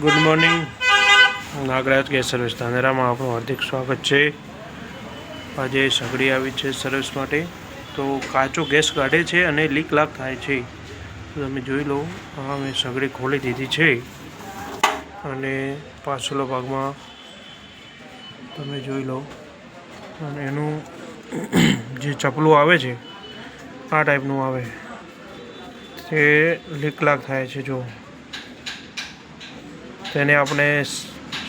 Good morning Nagaraj gas service ધાનેરામાં આપણું હાર્દિક સ્વાગત છે. આજે સગડી આવી છે સર્વિસ માટે. તો કાચો ગેસ કાઢે છે અને લીક લાક થાય છે. તો તમે જોઈ લો હા મેં સગડી ખોલી દીધી છે. અને પાછલો ભાગમાં તમે જોઈ લો. અને એનું જે ચપલું આવે છે, આ ટાઈપનું આવે. તે લીક લાક થાય છે જો. તેને આપણે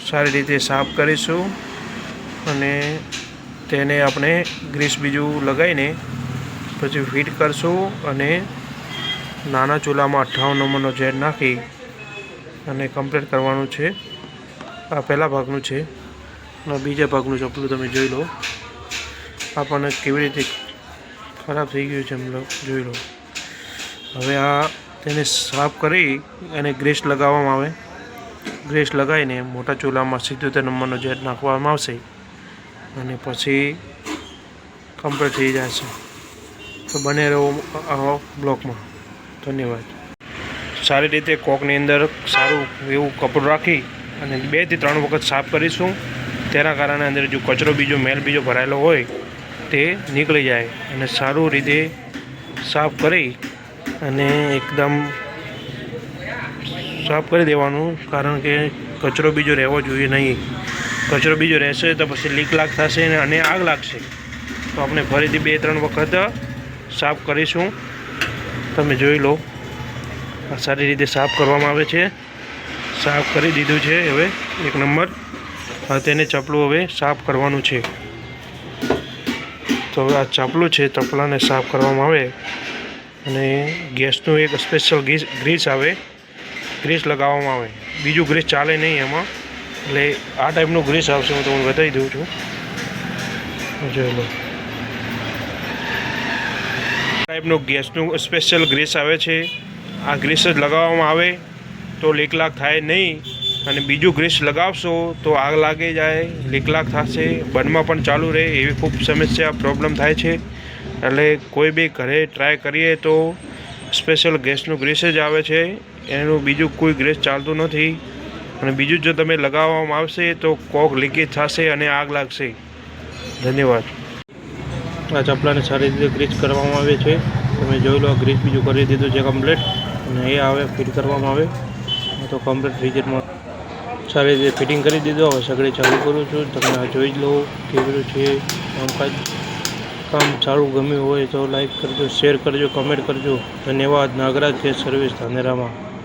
સારી રીતે સાફ કરીશું અને તેને આપણે ગ્રીસ બીજું લગાવીને પછી ફિટ કરશું અને નાના ચૂલામાં અઠ્ઠાવન નંબરનો જેટ નાખી અને કમ્પ્લીટ કરવાનું છે. આ પહેલા ભાગનું છે. અને બીજા ભાગનું ચપલું તમે જોઈ લો. આપણને કેવી રીતે ખરાબ થઈ ગયું છે એમ જોઈ લો. હવે આ તેને સાફ કરી અને ગ્રીસ લગાવવામાં આવે. ગ્રેસ લગાવીને મોટા ચૂલામાં સિત્તોતેર નંબરનો જેટ નાખવામાં આવશે અને પછી કમ્પ્લીટ થઈ જશે. તો બને રહો આવા બ્લોકમાં. ધન્યવાદ. સારી રીતે કોકની અંદર સારું એવું કપડું રાખી અને બેથી ત્રણ વખત સાફ કરીશું. તેના કારણે અંદર જો કચરો બીજો, મેલ બીજો ભરાયેલો હોય, તે નીકળી જાય. અને સારું રીતે સાફ કરી અને એકદમ સાફ કરી દેવાનું, કારણ કે કચરો બીજો રહેવો જોઈએ નહીં. કચરો બીજો રહેશે તો પછી લીક લાગ થશે અને આગ લાગશે. તો આપણે ફરીથી બે, ત્રણ વખત સાફ કરીશું. તમે જોઈ લો સારી રીતે સાફ કરવામાં આવે છે. સાફ કરી દીધું છે હવે એક નંબર. તેને ચપલું હવે સાફ કરવાનું છે. તો હવે આ ચપલું છે, ચપલાને સાફ કરવામાં આવે. અને ગેસનું એક સ્પેશિયલ ગ્રીસ આવે. ગ્રીસ લગાવવામાં આવે. બીજું ગ્રીસ ચાલે નહીં એમાં. એટલે આ ટાઈપનું ગ્રીસ આવશે, હું તમને બતાવી દઉં છું. જોઈ લો. ટાઈપનું ગેસનું સ્પેશિયલ ગ્રીસ આવે છે. આ ગ્રીસ જ લગાવવામાં આવે તો લાક થાય નહીં. અને બીજું ગ્રીસ લગાવશો તો આગ લાગી જાય, લાક થશે. બનમાં પણ ચાલુ રહે એવી ખૂબ સમસ્યા પ્રોબ્લેમ થાય છે. એટલે કોઈ બી ઘરે ટ્રાય કરીએ તો સ્પેશિયલ ગેસનું ગ્રેસ જ આવે છે. એનું બીજું કોઈ ગ્રેસ ચાલતું નથી. અને બીજું જો તમે લગાવવામાં આવશે તો કોક લીકેજ થશે અને આગ લાગશે. ધન્યવાદ. આ ચપલાને સારી રીતે ગ્રીસ કરવામાં આવે છે. તમે જોઈ લો ગ્રીસ બીજું કરી દીધું છે કમ્પ્લીટ અને એ આવે ફિટ કરવામાં આવે. તો કમ્પ્લીટ ફ્રીઝરમાં સારી રીતે ફિટિંગ કરી દીધું. હવે સગડી ચાલુ કરું છું. તમે જોઈ જ લો કેવું છે. કામકાજ કામ સારું ગમ્યું હોય તો લાઈક કરજો શેર કરજો કમેન્ટ કરજો. ધન્યવાદ. Nagaraj gas service ધાનેરામાં.